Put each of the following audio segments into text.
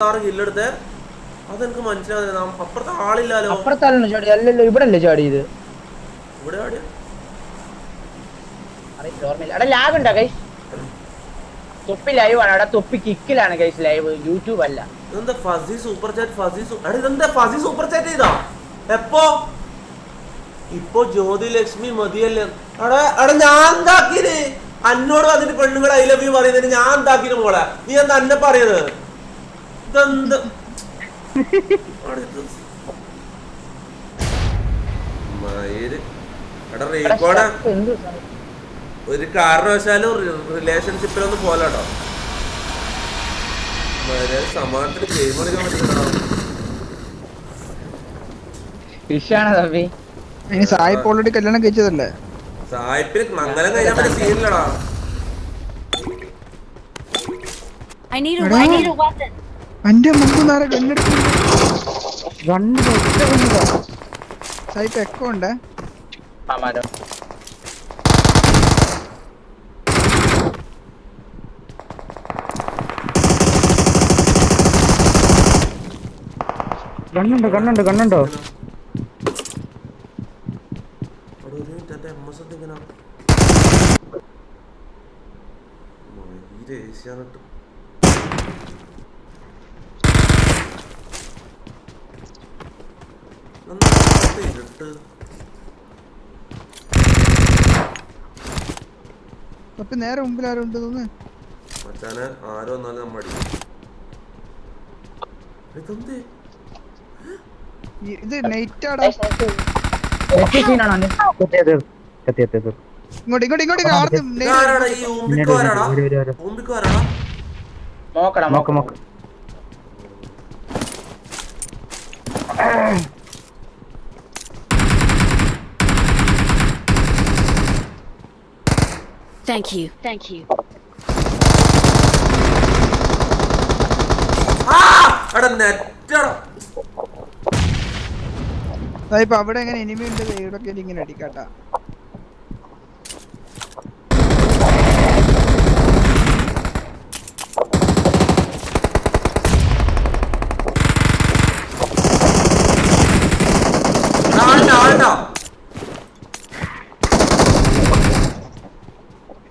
ആറ് കില്ലെടുത്തേ അതെനിക്ക് മനസ്സിലാകുന്നില്ല നാം അപ്പുറത്തെ ആളില്ലാലോ? അപ്പുറത്തല്ലോ ചാടി. അല്ലല്ലോ ഇവിടെ അല്ലേ ചാടിയത്? ഇവിടെ ആടിയ അറിയില്ല ഓർമ്മയില്ല. അവിടെ ലാഗ് ഉണ്ടോ കൈസ് തൊപ്പി ലൈവ് ആണ്. അവിടെ തൊപ്പി കിക്കിലാണ് കൈസ് ലൈവ് യൂട്യൂബ് അല്ല. ഇതെന്താ ഫസി സൂപ്പർ ചാറ്റ് ഫസി സൂ- എടാ ഇതെന്താ ഫസി സൂപ്പർ ചാറ്റ് ചെയ്താ? എപ്പോ? ഇപ്പൊ ജ്യോതി ലക്ഷ്മി മതിയല്ലേ? ഞാൻ എന്താക്കിന്? അന്നോട് വന്നിട്ട് പെണ്ണുങ്ങൾ ഐ ലവ് യു പറയുന്നതിന് ഞാൻ എന്താക്കിന് മോളെ? നീ എന്താ എന്നെ പറയുന്നത് ഇതെന്ത് മയിൽ. എടാ എന്ത് ഒരു കാരണവശാലും റിലേഷൻഷിപ്പിലൊന്നും പോലാട്ടോ. സമാനത്തിന് ഗെയിം കളിക്കാൻ പറ്റുന്നുണ്ടോ ഫിഷാണ് തമ്പി? ഇനി സായിപ്പ് ഓൾറെഡി കല്യാണം കഴിച്ചതല്ലേ? സായിപ്പിന് മംഗലം കഴിഞ്ഞാൽ പറ്റിയ സീനില്ലടാ I need a. I need a weapon. എന്റെ മുമ്പ് നേരെ കല്ലെടുത്തു സൈപ്പ് എക്കോ ഉണ്ടേ. കണ്ണുണ്ടോ കണ്ണുണ്ടോ കണ്ണുണ്ടോ ഏഷ്യാനെട്ട് അപ്പൊ നേരെ മുമ്പിൽ ആരും ഉണ്ട് തോന്നുന്നു. മച്ചാന് ആരോ വന്നാലും നമ്മ അടിക്കും ഇതെന്തേ? ഇത് നൈറ്റ് ആടാ. ഇങ്ങോട്ട് ഇങ്ങോട്ട് ഇങ്ങോട്ട് ആർക്കും ഇതാരാടാ ഈ ഊമ്പിക്ക് വരാടാ? ഊമ്പിക്ക് വരാടാ? നോക്കണം നോക്ക് നോക്ക് Thank you. Thank you. സായിപ്പ് അവിടെ എങ്ങനെ ഇനിമി ഉണ്ട്? ഇവിടെ കയറി ഇങ്ങനെ അടിക്കാട്ടാ. ആളുണ്ടോ ആളുണ്ടോ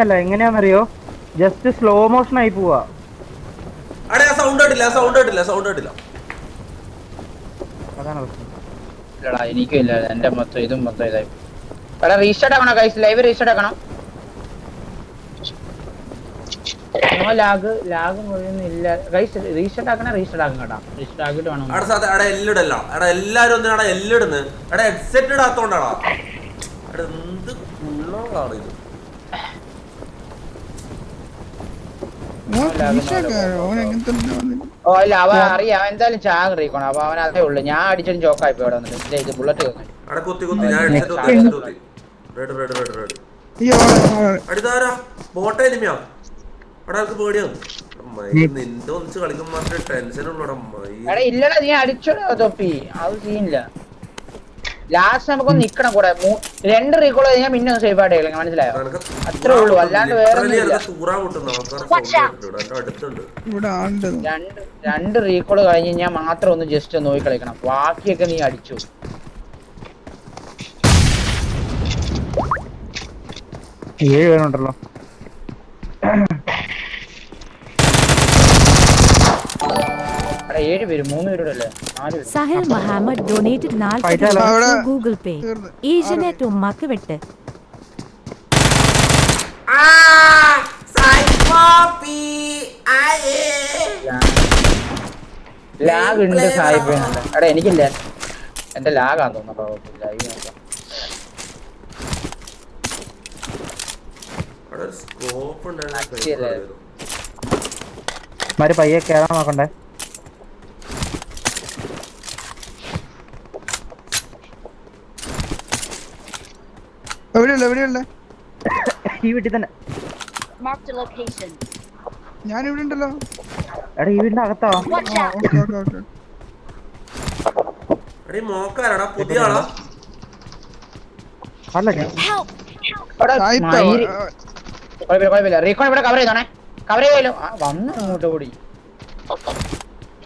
അല്ല എങ്ങനെയാണെന്നറിയോ ജസ്റ്റ് സ്ലോ മോഷൻ ആയി പോവാ. അടേ ആ സൗണ്ട് കേട്ടില്ല, ആ സൗണ്ട് കേട്ടില്ല, സൗണ്ട് കേട്ടില്ല. അതാണ് പ്രശ്നം. ഇല്ലടാ എനിക്കും ഇല്ല. എന്റെ മൊത്തം ഇതും മൊത്തം ഇതായി. റീസ്റ്റാർട്ട് ആക്കണോ ലൈവ് റീസ്റ്റാർട്ട് ആക്കണം no lag lag guys restart ആക്കണ restart ആക്കണം കേട്ടോ. റീസ്റ്റാർട്ട് ആക്കിയിട്ട് വേണം. എടാ, സാധ- എടാ, എല്ലിടല്ല. എടാ, എല്ലാരും എന്തിനാടാ എല്ലിടുന്ന്? എടാ, headset ഇടാത്തോണ്ടാടാ. എടാ, എന്ത് കുള്ളകളാണ് ഇത്? ഓ ഇല്ല അവൻ അറിയാം. അവൻ എന്തായാലും ചാഗ് റീക്കണം. അപ്പൊ അവൻ അതേ ഉള്ളു. ഞാൻ അടിച്ചൊരു ചോക്കായി പോയി അവിടെ വന്നിട്ട്. ഇത് ബുള്ളറ്റ് കുത്തി, കുത്തി, ഞാൻ red, red. അയ്യോ ഓളെ- അടിതാരാ? ബോട്ടെ എനിമിയാ അവിടെ ആൾക്ക് പേടിയാണ് മൈ, നിന്റെ ഒന്നിച്ച് കളിക്കുമ്പോ ടെൻഷൻ ഉള്ളൂടാ മൈ. എടാ ഇല്ലടാ നീ അടിച്ചോടാ തൊപ്പി. അത് സീനില്ല. ലാസ്റ്റ് നമുക്കൊന്ന് നിക്കണം കൂടെ. രണ്ട് റീകോൾ കഴിഞ്ഞാൽ പിന്നെ ഒന്ന് സേഫ് ആയിട്ട് കളിക്കാം മനസ്സിലായോ? അത്രേ ഉള്ളൂ, അല്ലാണ്ട് വേറെ രണ്ട് രണ്ട് റീകോൾ കഴിഞ്ഞ് കഴിഞ്ഞാൽ മാത്രം ഒന്ന് ജസ്റ്റ് ഒന്ന് നോക്കി കളിക്കണം. ബാക്കിയൊക്കെ നീ അടിച്ചു. ഏഴ് പേരുണ്ടല്ലോ. സഹിൽ മുഹമ്മദ് ഡൊണേറ്റഡ് നാൽപ്പത് ഗൂഗിൾ പേ. ഏഷ്യനെറ്റ് ഉമ്മാക്ക് വിട്ട്. ലാഗ് ഉണ്ട് സായിപ്പ്. എടാ എനിക്കില്ല. എന്റെ ലാഗാന്ന് തോന്നുന്നു ലൈവ് നോക്കാം ഒരു സ്കോപ്പ്? ഉണ്ടായിരുന്നു മാര് പയ്യെ കേറാൻ നോക്കണ്ടേ? എവിടെയുള്ള എവിടെയുള്ള ഈ വീട്ടിൽ തന്നെ. ഞാൻ ഇവിടെ ഉണ്ടല്ലോ. എടാ ഈ വീടിന്റെ അകത്താ? എടീ മോക്കാരടാ പുതിയ ആളാ. അല്ല ഞാൻ Help! അവിടെ സായിപ്പ മയിൽ. കുഴപ്പമില്ല കുഴപ്പമില്ല റീകോൺ ഇവിടെ കവർ ചെയ്തോണേ. കവർ ചെയ്യാലോ ആ വന്നു അങ്ങോട്ട് കൂടി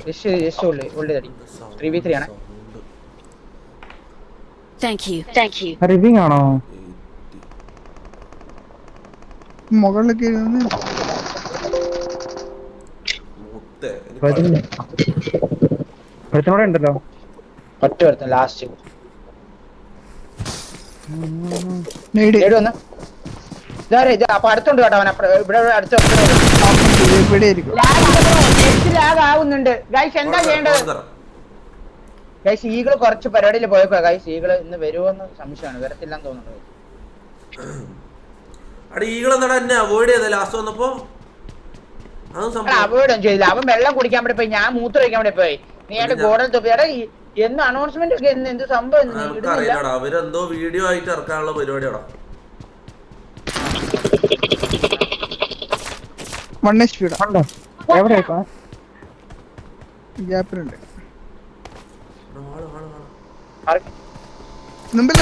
ജസ്റ്റ് ജസ്റ്റ് ഉള്ളി ഉള്ളി തടി. ത്രീ വി ത്രീ ആണ്. റിവിങ് ആണോ? മുകളിലൊക്കെ ഇരുന്ന് ഒരുത്തനോടെ ഉണ്ടല്ലോ. ഒറ്റ വരുത്തും ലാസ്റ്റ് നേടി വന്ന്. അപ്പൊ അടുത്തുണ്ട് കേട്ടോ അവൻ ഇവിടെ അടുത്ത് ലാഗ് ആവുന്നുണ്ട്. ഗൈസ് എന്താ ചെയ്യേണ്ടത്. ഗൈസ് ഈകൾ കുറച്ച് പരിപാടിയിൽ പോയപ്പോ ഗൈസ് ഈകൾ ഇന്ന് വരുമോന്ന് സംശയമാണ്. വരത്തില്ലെന്ന് തോന്നുന്നു. അടി ഈകളെന്താടാ എന്നെ അവോയ്ഡ് ചെയ്ത? ലാസ്റ്റ് വന്നപ്പോ അതും സംഭവം. അവോയ്ഡ് ഒന്നും ചെയ്തില്ല. അവൻ വെള്ളം കുടിക്കാൻ വേണ്ടി പോയി. ഞാൻ മൂത്രം ഒഴിക്കാൻ വേണ്ടി പോയി. നീ ഞാൻ- ഗോഡൽ തൊപ്പി എടാ എന്ന് അനൗൺസ്മെന്റ് എന്ത് സംഭവം? അവരെന്തോ വീഡിയോ ആയിട്ട് ഇറക്കാനുള്ള പരിപാടിയാടാ. വൺ എച്ച് പിയുടെ? ഗ്യാപ്പിലുണ്ട്? മുമ്പിൽ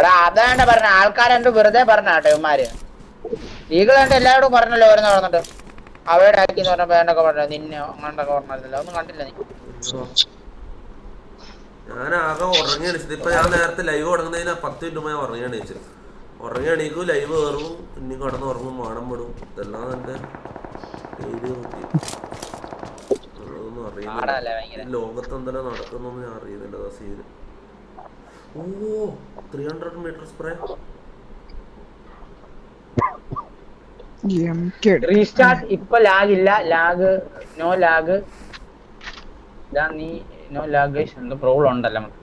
എടാ അതാണ്ട് പറഞ്ഞ. ആൾക്കാരെന്റെ വെറുതെ പറഞ്ഞ കേട്ടോ ഇവന്മാര്. കണ്ട് എല്ലാവരോടും പറഞ്ഞല്ലോ ഓരോന്ന് പറഞ്ഞിട്ട് അവയുടെ ആക്കി എന്ന് പറഞ്ഞപ്പോ എന്നൊക്കെ പറഞ്ഞു നിന്നെ അങ്ങനെ പറഞ്ഞല്ലോ ഒന്നും കണ്ടില്ല നീ. ഞാൻ ആകെ ഉറങ്ങി എണീച്ചത്. ഇപ്പൊ ഞാൻ നേരത്തെ ലൈവ് തുടങ്ങുന്നതിന് പത്ത് മിനിറ്റ് മുമ്പ് ഞാൻ ഉറങ്ങി എണീച്ചത് ഉറങ്ങി എണീക്കും ലൈവ് കയറും ഇനി കടന്ന് ഉറങ്ങും മാണം വിടും ഇതെല്ലാം എന്റെ അറിയില്ല ഈ ലോകത്ത് എന്തെല്ലാം നടക്കുന്നൊന്നും ഞാൻ അറിയുന്നില്ല scene oh three hundred meter spray restart ഇപ്പൊ ലാഗ് ഇല്ല. ലാഗ് നോ ലാഗ് നീ നോ ലാഗ് എന്തോ പ്രോബ്ലം ഉണ്ടല്ലോ നമുക്ക്.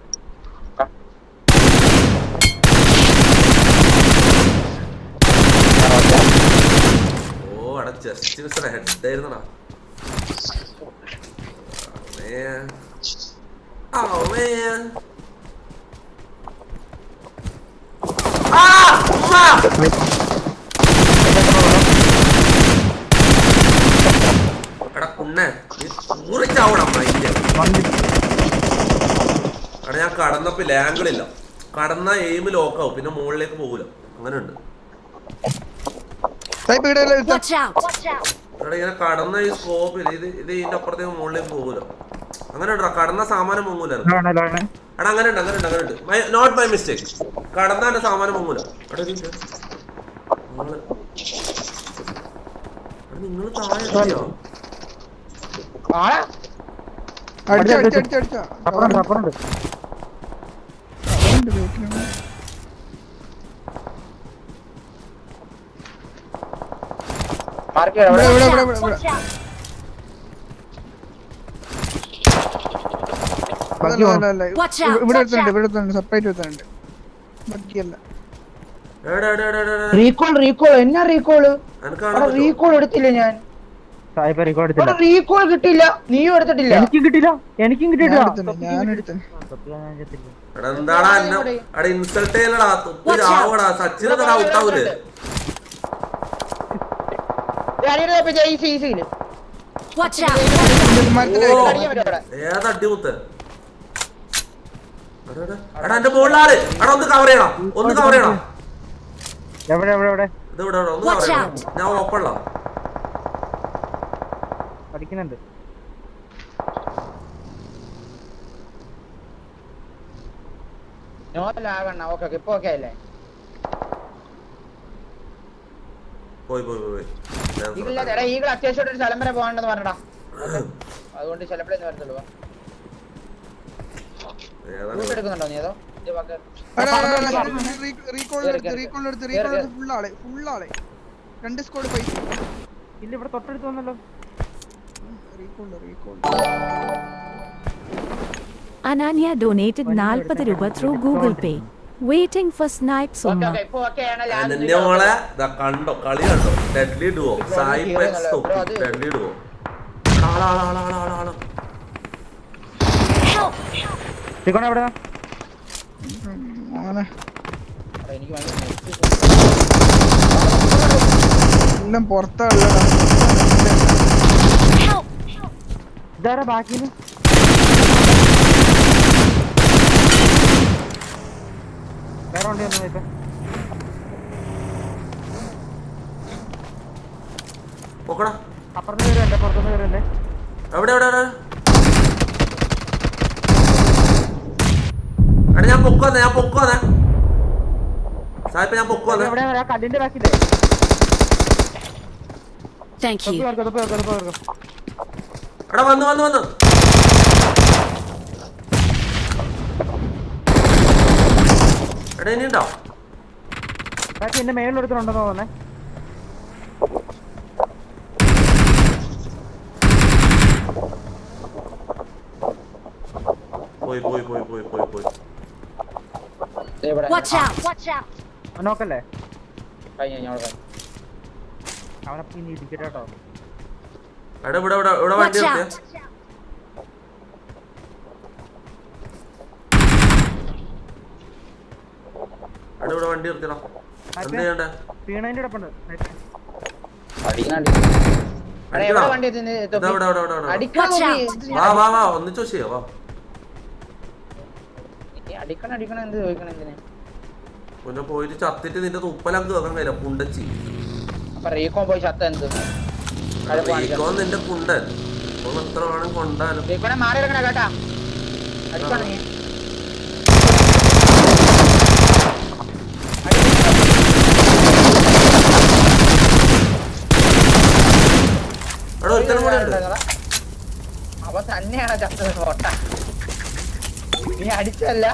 ഓ അവിടെ ജസ്റ്റ് മിസ്റ്റർ ഹെഡ് ആയിരുന്നടാ Oh man. Ah! ഉമ്മാ! എടാ കുണ്ണേ നീ ഊറിച്ചാവണം മൈൻഡ് എടാ ഞാൻ കടന്നപ്പോ ലാങ്കിളില്ല കടന്ന എയിം ലോക്കാവും പിന്നെ മുകളിലേക്ക് പോകൂല. അങ്ങനെ ഉണ്ട് ഇങ്ങനെ കടന്ന ഈ സ്കോപ്പിൽ ഇത് ഇത് ഇതിന്റെ അപ്പുറത്തേക്ക് മുകളിലേക്ക് പോകൂല. അങ്ങനെ ഉണ്ടോ കടന്ന സാമാനം പൊങ്ങൂലായിരുന്നു. എടാ അങ്ങനെ ഉണ്ട് അങ്ങനെ ഉണ്ട് അങ്ങനെ ഉണ്ട് നോട്ട് മൈ മിസ്റ്റേക്ക് കടന്ന എന്റെ സാമാനം പൊങ്ങൂല നിങ്ങൾ താഴെ എത്തിയോ? ആളാ അടിച്ചോ അടിച്ചോ അടിച്ചോ അപ്പുറം അപ്പുറമുണ്ട് ബാക്കിലുണ്ട്. മാർക്ക് ഇവിടെ എവിടെ? ഇവിടെ ഒരുത്തനുണ്ട് സെപ്പറേറ്റ് ഒരുത്തനുണ്ട് ബാക്കിയല്ല. റീകോൾ റീകോൾ എന്നാ റീകോൾ? റീകോൾ എടുത്തില്ല ഞാൻ? സായിപ്പ് റെക്കോർഡ് എടുത്തില്ല റീകോൾ കിട്ടില്ല നീയും എടുത്തിട്ടില്ല. എനിക്കും കിട്ടില്ല എനിക്കും ഞാൻ കിട്ടിയിട്ടില്ല. എന്താടാ ഇൻസൾട്ട് ചെയ്യലടാ തുപ്പി. ചാവടാ. സച്ചിന് തടാ ഔട്ടാവൂലേ എടാ, എന്റെ മുകളിലാൾ എടാ ഒന്ന് കവർ ചെയ്യണം. ഒന്ന് കവർ ചെയ്യണം. എവിടെ എവിടെ എവിടെ? ഇത് ഇവിടെ ഇവിടെ ഒന്ന് കവർ. ചെയ്യണം. ഞാൻ ഓപ്പണില്ല പഠിക്കുന്നുണ്ട്. നോ ലാഗണ്ണ ഓക്കെ ഓക്കേ ഇപ്പൊ ഓക്കേ അല്ലേ പോയി പോയി പോയി പോയി ഞാൻ ഈ എടാ ഈഗിൾ അത്യാവശ്യം ഒരു സ്ഥലം വരെ പോകണ്ടെന്ന് പറഞ്ഞടാ. അതുകൊണ്ട് ചിലപ്പോഴേ വരത്തുള്ളൂ എടുക്കുന്നുണ്ടോ നീ ഏതോ ഇത് വാക്ക് റീകോൾ എടുത്ത് റീകോൾ എടുത്ത് റീകോൾ ഫുൾ ആളെ ഫുൾ ആളെ. രണ്ട് സ്കോഡ് പോയി ഇല്ല ഇവിടെ തൊട്ടടുത്ത് വന്നല്ലോ. അനാന്യ ഡൊനേറ്റഡ് നാൽപ്പത് രൂപ through Google Pay waiting for snipes Ananya മോളെ ദാ കണ്ടോ? കളി കണ്ടോ? ഡെഡ്ലി ഡുവോ ബ്രോ, അത് സായി hero പെക്സ് ഒന്നുമല്ല. തൊപ്പി ഡെഡ്ലി ഡുവോ! ചിക്കോണ എവിടെ അങ്ങനെ എല്ലാം പുറത്താണല്ലോ! ഇതാരാ ബാക്കിന്ന് വേറെ വണ്ടി വന്നു ഇപ്പൊ പോക്കടാ. അപ്പുറത്ത് വരുമല്ലേ പുറത്തുനിന്ന് വരുമല്ലേ എവിടെ എവിടെ എവിടെ? എടാ ഞാൻ പൊക്കോ ഞാൻ പൊക്കോ ഞാൻ പൊക്കോ എവിടെ കല്ലിന്റെ ബാക്കില്ലേ Thank തൊപ്പി you. ഓർക്കോ തൊപ്പി ഓർക്കോ തൊപ്പി ഓർക്കോ എടാ വന്നു വന്നു വന്നു. എടാ ഇനിയുണ്ടോ ബാക്കി എന്റെ മേളിലെടുത്തിട്ടുണ്ടെന്ന് തോന്നുന്നേ. പോയി പോയി പോയി പോയി പോയി പോയി. ഇവിടെ. നോക്കല്ലേ കഴിഞ്ഞു. അവനെ പിന്നെ ഇടിക്കട്ടെ കേട്ടോ. എടാ ഇവിടെ ഇവിടെ ഇവിടെ വണ്ടി നിർത്തിയ എടാ ഇവിടെ വണ്ടി നിർത്തിയടാ. എന്ത് ചെയ്യണ്ടേ? വീണതിന്റെ out. വാ വാ വാ ഒന്നിച്ചു ചെയ്യാ? വാ. ഈ അടിക്കണം അടിക്കണം എന്ത് ചോദിക്കണം എന്തിന്? പിന്നെ പോയിട്ട് ചത്തിട്ട് നിന്റെ തുപ്പലം കേൾക്കാൻ കഴിയില്ല കുണ്ടച്ചി അപ്പൊ റീകോം പോയി ചത്ത എന്ത്? റീക്കോൻ നിന്റെ കുണ്ടൻ ഓൻ എത്ര വേണം കൊണ്ടാലും. റീകോണെ മാറി എടുക്കണ കേട്ടാ. അടിക്കണം അവ തന്നെയാണ് ചത്തത് ഫോട്ട നീ അടിച്ചല്ല.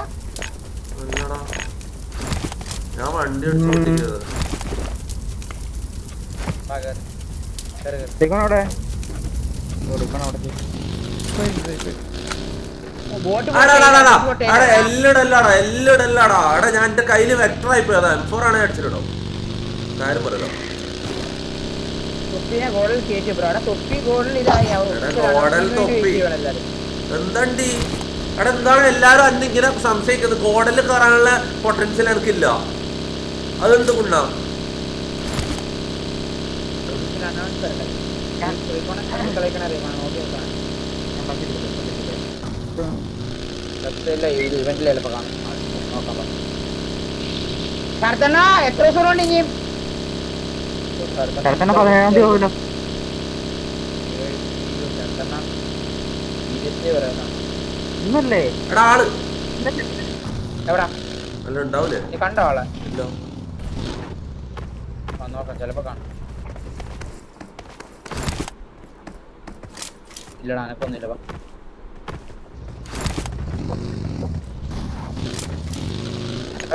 ഞാൻ വണ്ടി എടുത്തോണ്ടിരിക്കുന്നത് അവിടെ അവിടെ എല്ലിടല്ലാടാ എല്ലിടല്ലാടാ. ഞാൻ എന്റെ കയ്യിൽ വെക്ടർ ആയി പോയതാ. എം ഫോർ ആണ് അടിച്ചിട്ടോ കാര്യം പറയല്ലോ എന്തണ്ടി? അവിടെ എന്താണ് എല്ലാരും അന്ന് ഇങ്ങനെ സംശയിക്കുന്നത്? കോടലിൽ കയറാനുള്ള പൊട്ടൻഷ്യൽ എനിക്കില്ല. അതെന്ത് കളിക്കണ ഇത് ഇവന്റിൽ ചിലപ്പോ കാണും ആ, നോക്കാം വാ. കറുത്തണ്ണ എത്ര ദിവസം കൊണ്ട് ഇനിയും കിടത്തന്നെ പതിനേഴാം തീയതി പോകില്ല കറുത്തണ്ണ seriously ഇന്നല്ലേ? എടാ ആൾ എവിടാ? അല്ല ഉണ്ടാവൂലേ? നീ കണ്ടോ ആളെ? നോക്കാം ചിലപ്പോ കാണും. ഇല്ലടാ അനക്കൊന്നുമില്ല വാ.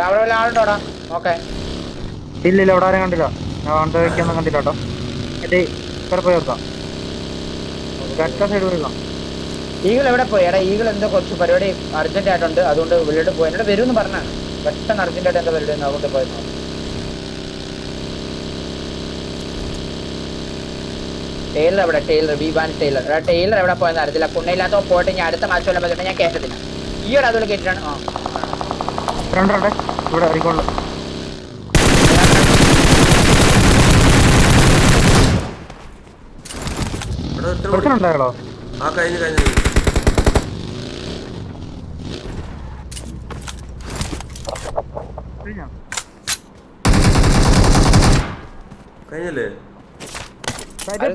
അവിടെ വല്ല ആളുണ്ടോടാ ഓക്കെ. ഇല്ല ഇല്ല അവിടെ ആരും കണ്ടില്ല. ഞാൻ വണ്ടി വയ്ക്കൊന്നും കണ്ടില്ല കേട്ടോ. എന്റെ ഇവിടെ പോയി വെക്കാം സൈഡ് പോയി ഈഗിൾ എവിടെ പോയി? എടാ ഈഗിൾ എന്താ കുറച്ച് പരിപാടി അർജന്റ് ആയിട്ടുണ്ട് അതുകൊണ്ട് വെളിയോട്ട് പോയി. എന്നോട് വരുമെന്ന് പറഞ്ഞാണ് പെട്ടെന്ന് അർജന്റ് ആയിട്ട് എന്താ പരിപാടി അതുകൊണ്ട് പോയിരുന്നു ടൈലർ എവിടെ? ടൈലർ വിവാൻ ടൈലർ ടൈലർ എവിടെ പോയെന്ന് അറിയത്തില്ല. കുണ്ണയില്ലാത്ത പോയിട്ട് ഞാൻ അടുത്ത മാച്ച് വല്ലതും പറ്റിട്ട് ഞാൻ കേട്ടത്തില്ല ഒരു അതുപോലെ കേട്ടിട്ടാണ് ആ. ഇവിടെ ഇറങ്ങിക്കോളൂ ഇവിടെ ഒരുത്തനും കൂടി. കൊടുക്കണുണ്ടായോ ആ കഴിഞ്ഞു കഴിഞ്ഞു. കഴിഞ്ഞു. കഴിഞ്ഞല്ലേ? എടാ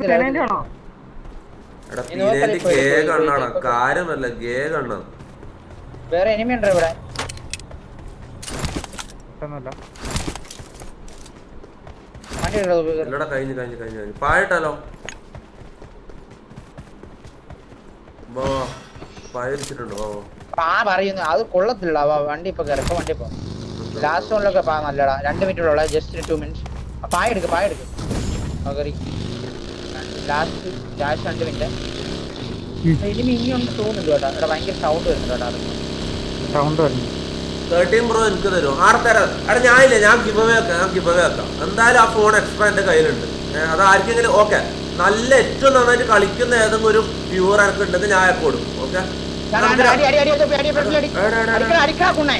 പിന്നേന്റെ ഗേ കണ്ണാണ്? കാര്യമല്ല ഗേ കണ്ണാണ് വേറെ എനിമി ഉണ്ടോ ഇവിടെ? എല്ലടാ കഴിഞ്ഞു കഴിഞ്ഞു കഴിഞ്ഞു കഴിഞ്ഞു. പായിട്ടാലോ? വാ. പാ പറയുന്നു. അത് കൊള്ളത്തില്ല വണ്ടി ഇപ്പൊ കിടക്ക വണ്ടി ഇപ്പൊ. ലാസ്റ്റ് ഒന്നിലൊക്കെ പാ നല്ലടാ. രണ്ട് മിനിറ്റ് ഉള്ള. ജസ്റ്റ് ടു മിനിറ്റ്സ് പായ പായെടുക്ക് പായ എടുക്ക് പകറി ലാസ്റ്റ് ലാസ്റ്റ് രണ്ട് മിനിറ്റ് ഇനി ഇനിയുണ്ട് തോന്നുന്നു കേട്ടോ. ഇവിടെ ഭയങ്കര സൗണ്ട് വരുന്നുണ്ട് കേട്ടോ സൗണ്ട് വരുന്നു. തേർട്ടീൻ പ്രോ എനിക്ക് തരും ആടെ തരാം. അവിടെ ഞാനില്ല ഞാൻ ഗിബവേ വെക്കാം ഞാൻ ഗിബവേ വെക്കാം. എന്തായാലും ആ ഫോൺ എക്സ്ട്രാ എന്റെ കയ്യിലുണ്ട്. അത് ആർക്കെങ്കിലും ഓക്കെ. നല്ല ഏറ്റവും നന്നായിട്ട് കളിക്കുന്ന ഏതെങ്കിലും ഒരു വ്യൂവർ എനിക്ക് ഉണ്ടെങ്കിൽ ഞാൻ അയക്ക് കൊടുക്കും ഓക്കെ? പോട്ടടാ അടി, അടി, അടി, അടി, അടി, അടി, അടി, അടി. അടിക്കടാ, അടിക്കടാ, കുണ്ണേ.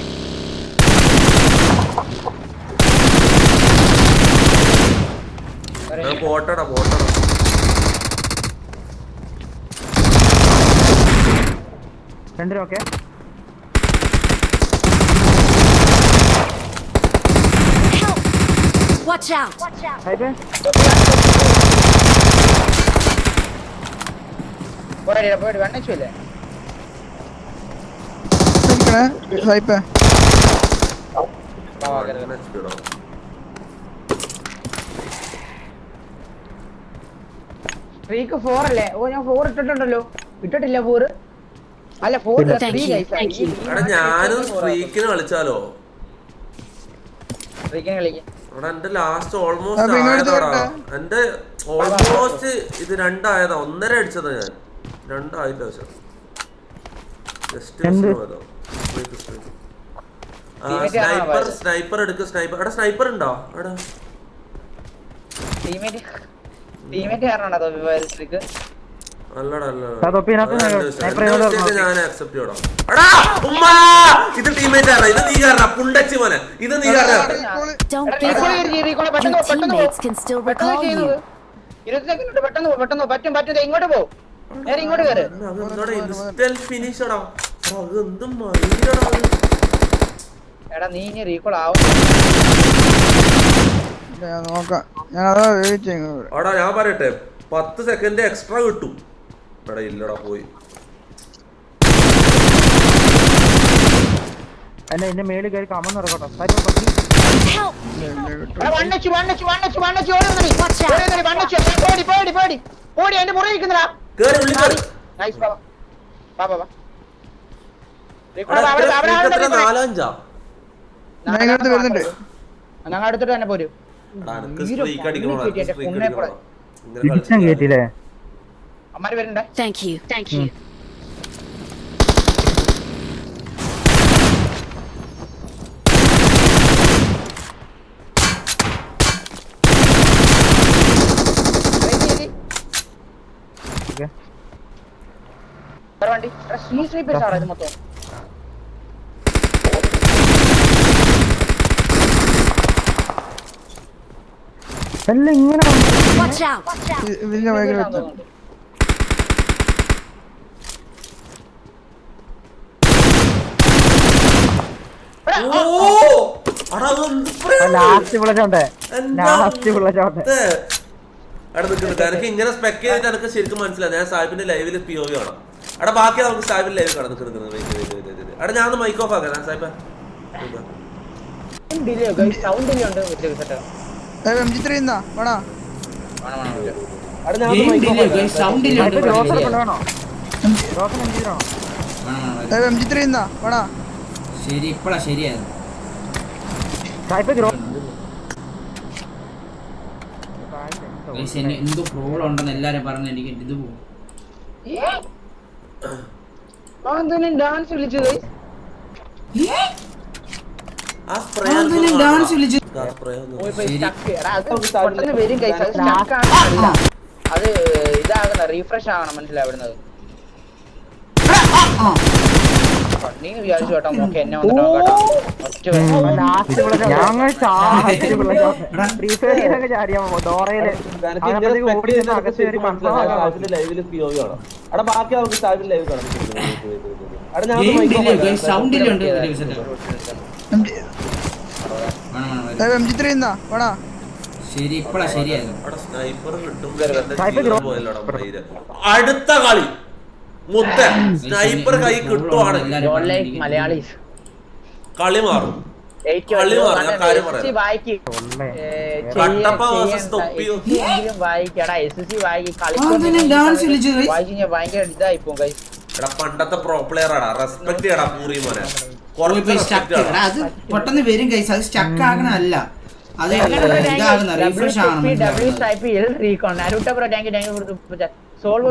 പോട്ടടാ പോട്ടടാ രണ്ടിനും okay Help! Watch out! Watch out! ഹൈബേ പോയി ഫോർ അല്ലേ? ഓ ഞാൻ ഫോർ ഇട്ടിട്ടുണ്ടല്ലോ. ഇട്ടിട്ടില്ല ഫോർ അല്ല ഫോർ Thank you, thank എടാ ഞാനും സ്ട്രീക്കിന് കളിച്ചാലോ? സ്ട്രീക്കിന് കളിക്കും. എടാ എന്റെ ലാസ്റ്റ് ഓൾമോസ്റ്റ് ആയതാടാ. എന്റെ ഓൾമോസ്റ്റ് ഇത് രണ്ടായതാ. ഒന്നര അടിച്ചതാ ഞാൻ. രണ്ടായില്ല പക്ഷെ. ജസ്റ്റ് സ്നൈപ്പർ സ്നൈപ്പർ എടുക്ക് സ്നൈപ്പർ എടാ സ്നൈപ്പർ ഉണ്ടോ? എടാ. ടീമേറ്റ് ടീമേറ്റ് കാരണമാണോ സ്ട്രീക്ക് ഇത് ടീമേറ്റ് ആണ്? ഇത് നീ കാരണം പുണ്ടച്ചി മോനെ. ഇത് നീ കാരണം സെക്കൻഡ് ഉണ്ട്? പെട്ടെന്ന് പെട്ടെന്ന് പറ്റും പറ്റും. ഇങ്ങോട്ട് പോ. നേരെ ഇങ്ങോട്ട് കയറ് എടാ. നീ ഇനി റീകോൾ ആവും നോക്കാം. ഞാൻ പറയട്ടെ. പത്ത് സെക്കൻഡ് എക്സ്ട്രാ കിട്ടും. എടാ ഇല്ലടാ പോയി അല്ല എന്റെ മേളിൽ കയറി കമന്ന് ഇറക്കട്ടോ ഞങ്ങൾ അടുത്തിട്ട് തന്നെ പോരും എടാ, അമ്മാര് വരണ്ട താങ്ക് യു താങ്ക് യു വണ്ടി. എടാ സീ സ്ലീപ്പേഴ്സ് ആണോ ഇത് മൊത്തം. എല്ലാം ഇങ്ങനെ വന്നു. Watch out! Watch out! ഇ- ഇതിന്റെ ഭയങ്കര Sleepers വ്യക്തം ആണെന്ന് തോന്നുന്നു. ഓ എടാ അത് എന്ത് spray ആ ആണ്? ലാസ്റ്റ് ലാസ്റ്റ് വിളച്ചോട്ടെ ഇത്? എടാ നിൽക്കുന്നുണ്ട് എനിക്ക് ഇങ്ങനെ സ്പെക്ക് ചെയ്തിട്ട് എനിക്ക് ശരിക്കും മനസ്സിലായി. ഞാൻ സാഹിബിന്റെ ലൈവിൽ പി ഒ വി കാണാം. അവിടെ ബാക്കി നമുക്ക് സാഹിബിന്റെ ലൈവ് കാണാം. നിൽക്കുന്നത് അവിടെ ഞാൻ മൈക്ക് ഓഫ് ആക്കാം. സാഹിബ സൗണ്ട് ശരി ഇപ്പഴാ ശരിയായത്. എന്തോ പ്രോബ്ലം ഉണ്ടെന്ന് എല്ലാരും പറഞ്ഞു എനിക്ക് ഇത് പോകും ഡാൻസ് വിളിച്ചത്. dance വിളിച്ചത്? അത് ഇതാകുന്ന റീഫ്രഷ് ആകണം മനസ്സിലാവുന്നത് നീ വിചാരിച്ചു കേട്ടോ നോക്കി എന്നെ വന്നിട്ട് നോക്കട്ടോ ഒറ്റ വരും. ലാസ്റ്റ് വിളച്ചോട്ടെ ഞങ്ങൾ ഫ്രീ ഫയറിലൊക്കെ ഡോറയിൽ പി ഒ കാണാം എടാ ബാക്കി നമുക്ക് ലൈവ് കാണാം ഞാൻ. സൗണ്ട് അടുത്ത കളി. മുത്ത സ്നൈപ്പർ കൈ കിട്ടുവാണെങ്കിൽ മലയാളീസ്. കളി മാറും. കളി മാറും. ഞാൻ കാര്യം പറയാം. കട്ടപ്പ തൊപ്പി. ഭയങ്കര എടാ പണ്ടത്തെ പ്രോ പ്ലെയർ ആടാ. റെസ്പെക്ട് ചെയ്യടാ പൂറി മോനെ. അത് പെട്ടെന്ന് വരും കൈസ് അത് സ്റ്റക്ക് ആകണല്ല അത് ഇതാകുന്ന റീഫ്രഷ് മനസ്സിലാവുന്നത്. സോൾ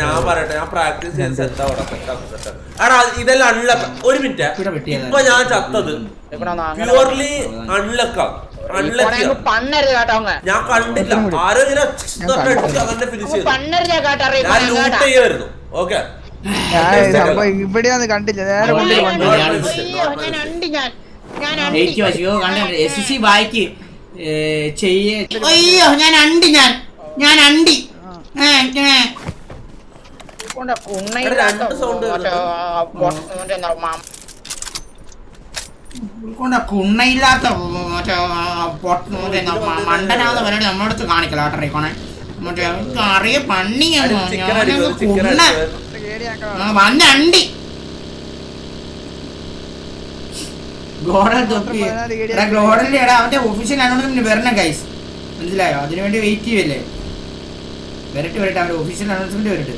ഞാൻ പറയട്ടെ ഞാൻ പ്രാക്ടീസ് എടാ ഇതെല്ലാം അൺലക്ക് ഒരു മിനിറ്റ്. ഇപ്പൊ ഞാൻ ചത്തത്. പ്യൂർലി അൺലക്കാം ഞാൻ കണ്ടില്ല. ആരോ ഇങ്ങനെ അങ്ങനെ ഫിനിഷ് ചെയ്തു. ഞാൻ ലൂട്ട് ചെയ്യായിരുന്നു. ഓക്കെ സംഭവം ഇവിടെയാന്ന് കണ്ടില്ല നേരെ വായിക്ക്. ചെയ്യേ. അയ്യോ ഞാൻ അണ്ടി ഞാൻ. ഞാൻ അണ്ടി കുണ്ണയില്ലാത്ത മണ്ടനാന്ന് പറഞ്ഞിട്ട് നമ്മളടുത്ത് കാണിക്കലോ കാണിക്കല ആട്ടറിക്കോണെ മറ്റേ അറിയ പണ്ണിയാണ് ചിക്കൻ കുണ്ണ അണ്ടി. ഗോഡൽ തൊപ്പി. എടാ ഗോഡലിന്റെ എടാ അവന്റെ ഒഫീഷ്യൽ അനൗൺസ്മെന്റ് വരണം ഗൈസ് മനസ്സിലായോ? അതിനു വേണ്ടി വെയിറ്റ് ചെയ്യല്ലേ വരട്ടെ വരട്ടെ അവന്റെ ഒഫീഷ്യൽ അനൗൺസ്മെന്റ് വരട്ടെ.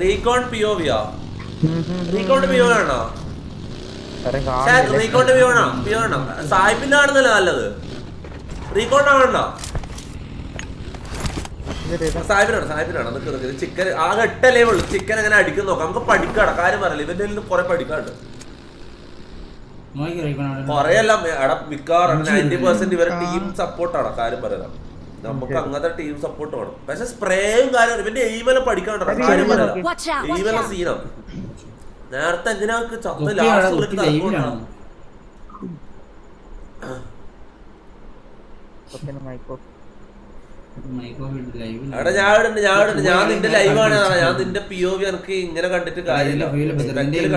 റീകോൺ പിയോവിയാ റീകോൺ വിയാ റീകോൺ പി ഒ ആണോ? വേറെ പക്ഷേ കാണുന്നില്ല. റീകോണ്ട് പി ആണോ? പി ആണോ? സായിപ്പിന്റെ ആണെന്നല്ലേ നല്ലത്. റീകോൺ ആണോ. സാഹിബിനാണ് സാഹിബിനാണ്. നിക്ക് നിക്ക് ചിക്കൻ ആകെ എട്ടല്ലേ ഉള്ളൂ. ചിക്കൻ എങ്ങനെ അടിക്കാൻ നോക്കാം. നമുക്ക് പഠിക്കാടാ കാര്യം പറയല്ലേ ഇവന്റെ നിന്ന് കുറെ പഠിക്കാണ്ട്. കൊറേ എല്ലാം എടാ മിക്കവാറും നയന്റി പെർസെന്റ് ഇവരെ ടീം സപ്പോർട്ടാണ് കാര്യം പറയാം നമുക്ക് അങ്ങനത്തെ ടീം സപ്പോർട്ട് വേണം. പക്ഷെ സ്പ്രേയും കാര്യം ഇവന്റെ എയിമെല്ലാം പഠിക്കാണ്ടോ കാര്യം പറയാം എയിമെല്ലാം സീനാണ് നേരത്തെ എന്തിനാ ചത്ത ലാസ്റ്റ് ലൈവിലാണ് പിന്നെ ഞാൻ ഞാൻ. ഞാൻ നിന്റെ ലൈവാണ് ഞാൻ നിന്റെ പി ഒ വി എനിക്ക് ഇങ്ങനെ കണ്ടിട്ട് കാര്യമില്ല. കണ്ടിട്ട്.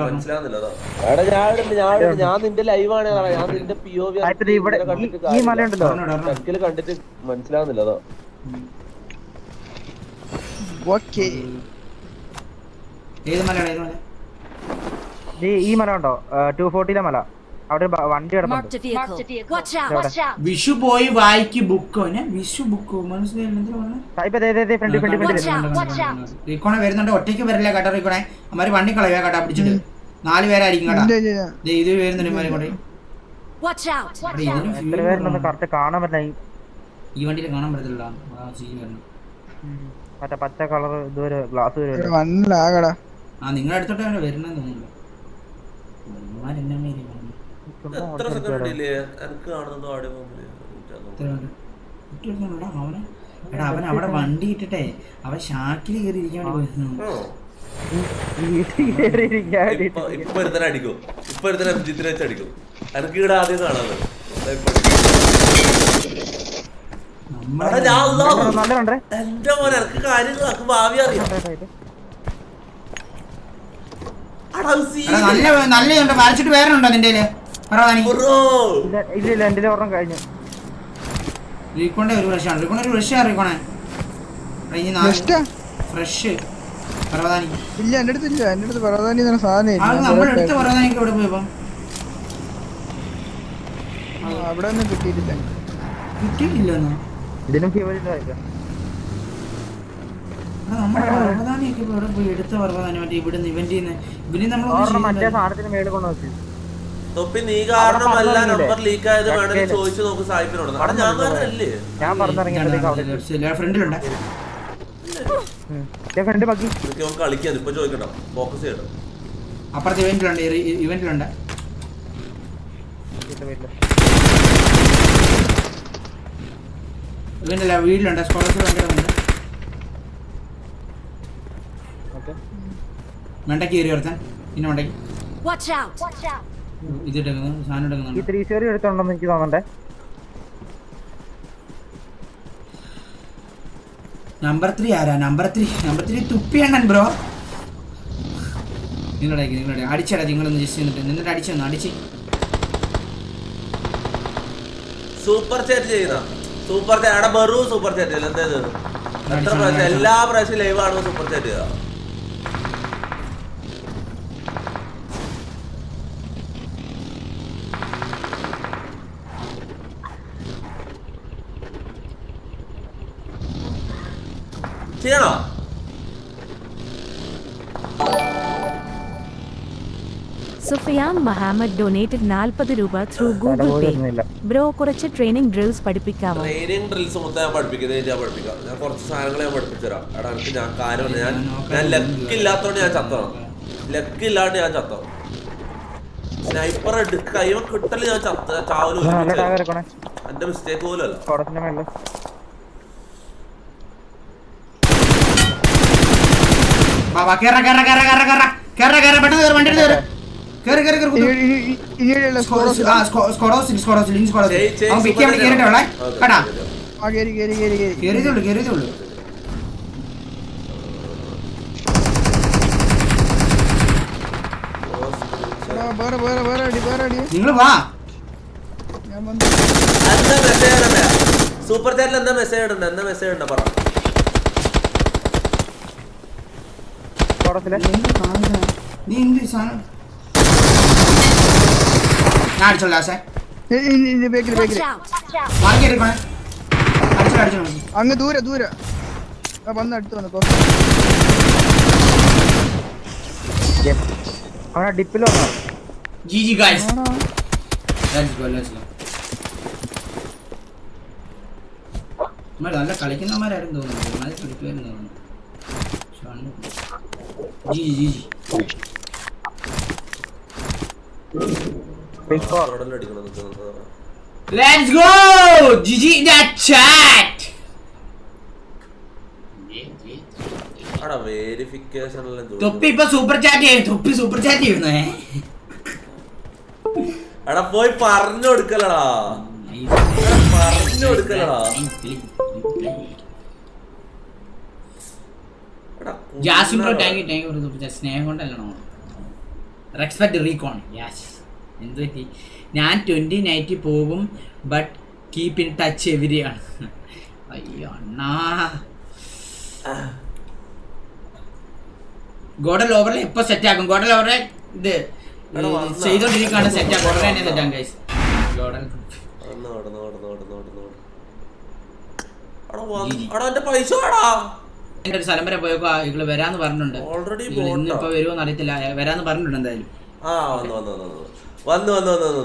മനസ്സിലാവുന്നില്ല ഞാൻ ഞാൻ. ഞാൻ നിന്റെ ലൈവാണ് ഞാൻ നിന്റെ പി ഒ വി കണ്ടിട്ട് മനസ്സിലാവുന്നില്ല അതാ. ഓക്കെ ഏത് മലയാണ്? ഏത് മല? ദേ ഈ മല ഉണ്ടോ? ടു ഫോർട്ടിയിലെ മല. അവിടെ വണ്ടി! വിഷു പോയി വായിക്ക് ബുക്കോ വിഷു ബുക്കോ! റീക്കോണെ വരുന്നുണ്ട്. ഒറ്റയ്ക്ക് വരില്ല കേട്ടോ റീക്കോണെ. അമ്മാര് വണ്ടി കളയുക കേട്ടാ പിടിച്ചിട്ട്. നാല് പേരായിരിക്കും കേട്ടാ. ദേ ഇത് വരുന്നുണ്ട് ഇമാരെ കൊണ്ട് Watch out! എത്ര fuel പേരുണ്ടെന്ന് വേണം. കറക്റ്റ് ഈ ഈ വണ്ടിയിൽ കാണാൻ പറ്റത്തില്ല സീൻ വരുന്നത് മറ്റേ പച്ച കളർ ഇതുവരെ ഗ്ലാസ് വരെ വന്നിലാകടാ ആ നിങ്ങളുടെ അടുത്തോട്ട് അവനെ വരുന്നെന്ന് തോന്നുന്നു ഇവന്മാര് എന്നെ മേലെ വന്നു. എത്ര സെക്കൻഡ് ഡിലേ എനിക്ക് കാണുന്നത് ആടെ പോകുന്നില്ല ഇത്ര ഉണ്ട്. ഇട്ട് വരുന്നുണ്ടോ? അവനെ എടാ അവൻ അവിടെ വണ്ടി ഇട്ടിട്ടേ അവൻ ഷാക്കിൽ കയറി ഇരിക്കാൻ ഇപ്പൊ ഇപ്പൊ ഒരുത്തനെ അടിക്കും. ഇപ്പൊ ഒരുത്തനെ അഭിജിത്തിനെ വെച്ച് അടിക്കും. എനിക്ക് ഇവിടെ ആദ്യം കാണാതെ നമ്മളെ ഞാൻ അല്ലാഹു. നല്ല കണ്ടേ. എന്റെ മോനെ എനിക്ക് ഭാവി അറിയാം. നല്ല നല്ല ഉണ്ട് വരച്ചിട്ട് വേറെ ഉണ്ടോ നിന്റെ. ഇല്ല ഇല്ല എന്റെ ഓർമ്മ കഴിഞ്ഞു. റീക്കോണ്ടെ ഒരു ഫ്രഷാണ് റീക്കോണ്ടെ ഒരു ഫ്രഷ് റീക്കോണെ. ഫ്രഷ്. പറവാനി ഇല്ല എന്റെ അടുത്ത് ഇല്ല. എന്റെ അടുത്ത് പറയാൻ തന്നെ സാധനം നമ്മുടെ അടുത്ത് പറവാനിക്ക് എവിടെ പോയപ്പോ അവിടെ ഒന്നും കിട്ടിയിട്ടില്ല. ഫീവറില്ല എടാ, നമ്മുടെ പറവതാനിയൊക്കെ ഇപ്പൊ പോയി? എടുത്ത പറവതാനി മറ്റേ ഇവിടുന്ന് ഇവന്റ് ഇവന് ഒരെണ്ണം മറ്റേ സാധനത്തിന് മേളിൽ കൊണ്ട് വെച്ചു തൊപ്പി നീ പറഞ്ഞില്ലേ? നമ്പർ ലീക്ക് ആയത് വേണമെങ്കിൽ. ചോദിച്ചു നോക്ക് സാഹിബിനോട് അവിടെ ഞാൻ പറഞ്ഞല്ലേ? ഞാൻ പറഞ്ഞിറങ്ങിയപ്പോഴത്തേക്ക് ഫ്രണ്ടിലുണ്ട്. ഫ്രണ്ട് ബാക്കി. ഇപ്പൊ ചോദിക്കട്ടോ. ഫോക്കസ് ചെയ്യണം അപ്പുറത്തെ ഇവന്റിലുണ്ട് ഇവന്റിലുണ്ട്. ഇവന്റല്ല വീട്ടിലുണ്ട് സ്കോളർഷിപ്പ് വെണ്ടയ്ക്ക് കയറി ഒരുത്തൻ പിന്നെ വെണ്ടയ്ക്ക് Watch out! Watch out! ഇത് എടുക്കുന്നു സാധനം ഈ എടുക്കുന്നുണ്ട് ത്രീ സ്റ്റോറി എടുത്തോണ്ടെന്ന് എനിക്ക് തോന്നണ്ടേ. നമ്പർ ത്രീ ആരാ? നമ്പർ ത്രീ നമ്പർ ത്രീ തുപ്പിയണ്ണൻ ബ്രോ. നിങ്ങളുടെ നിങ്ങളുടെ അടിച്ചടാ നിങ്ങളൊന്ന് ജസ്റ്റ് നിന്നിട്ട് നിന്നിട്ട് അടിച്ചു തന്നു അടിച്ച്. സൂപ്പർ ചാറ്റ് ചെയ്ത. Super chat. അവിടെ ബറു സൂപ്പർ ചാറ്റ് ചെയ്യില്ല എന്തേത് എത്ര പ്രാവശ്യം? എല്ലാ പ്രാവശ്യം ലൈവ് ആണോ സൂപ്പർ ചാറ്റ് ചെയ്യുക ചെയ്യണോ സുഫിയാൻ മഹാമദ് ഡൊനേറ്റഡ് നാൽപ്പത് രൂപ ത്രൂ ഗൂഗിൾ പേ ബ്രോ കുറച്ച് ട്രെയിനിങ് ഡ്രിൽസ് പഠിപ്പിക്കാമോ? ട്രെയിനിങ് ഡ്രിൽസ് മൊത്തം ഞാൻ പഠിപ്പിക്കുന്നത് ഞാൻ പഠിപ്പിക്കാം. ഞാൻ കുറച്ച് സാധനങ്ങൾ ഞാൻ പഠിപ്പിച്ചു തരാം. എടാ എനിക്ക് ഞാൻ കാര്യമില്ല ഞാൻ ഞാൻ ലക്ക് ഇല്ലാത്തതുകൊണ്ട് ഞാൻ ചത്തണം. ലക്ക് ഇല്ലാണ്ട് ഞാൻ ചത്തണം. സ്നൈപ്പർ എടുക്കുക കൈവ കിട്ടൽ ഞാൻ ചത്ത ചാവലും എന്റെ മിസ്റ്റേക്ക് പോലും അല്ല. നിങ്ങൾ വാ. സൂപ്പർ ചാറ്റിൽ എന്താ മെസ്സേജ് ഉണ്ടോ എന്താ മെസ്സേജ് ഉണ്ടോ പറ. ഫോറസ്റ്റിലെ അങ്ങ് ദൂരെ ദൂരെ. വന്ന് അടുത്ത് വന്നു അവിടെ ഡിപ്പിൽ വന്നോ? ജി ജി നമ്മൾ നല്ല കളിക്കുന്നവന്മാരായിരുന്നു തോന്നുന്നു. നന്നായി കളിക്കുമായിരുന്നു തോന്നുന്നു. റോഡിൽ അടിക്കണം നിൽക്കുന്നത് Let's go! GG in the chat! തൊപ്പി ഇപ്പൊ സൂപ്പർ ചാറ്റ് ചെയ്യും തൊപ്പി സൂപ്പർ ചാറ്റ് ചെയ്യുന്നേ. എടാ പോയി പറഞ്ഞു കൊടുക്കലടാ. പറഞ്ഞു കൊടുക്കലടാ എടാ, Jasim bro. Thank you thank you സ്നേഹം കൊണ്ടല്ലോ റെക്സ്പെക്ട് റീകോൺ യാസ് എന്ത് പറ്റി? ഞാൻ ട്വന്റി നൈറ്റ് പോകും but keep in touch everyone അയ്യോ അണ്ണാ. ഗോഡൽ ഓവറിൽ എപ്പോ സെറ്റ് ആക്കും. ഗോഡൽ ഓവറെ ഇത്. ചെയ്തോണ്ടിരിക്കുകയാണ് സെറ്റ് ആക്കും. ഉടനെ തന്നെ സെറ്റ് ആകും ഗൈസ് ഗോഡൽ. പൈസ എന്റെ ഒരു സ്ഥലം വരെ പോയപ്പോ ഇവൾ വരാന്ന് പറഞ്ഞിട്ടുണ്ട്. ഓൾറെഡി വരുമോന്ന് അറിയത്തില്ല. വരാന്ന് പറഞ്ഞിട്ടുണ്ട് എന്തായാലും. ആ വന്നു വന്നു വന്നു. വന്നു വന്നു വന്നു വന്നു.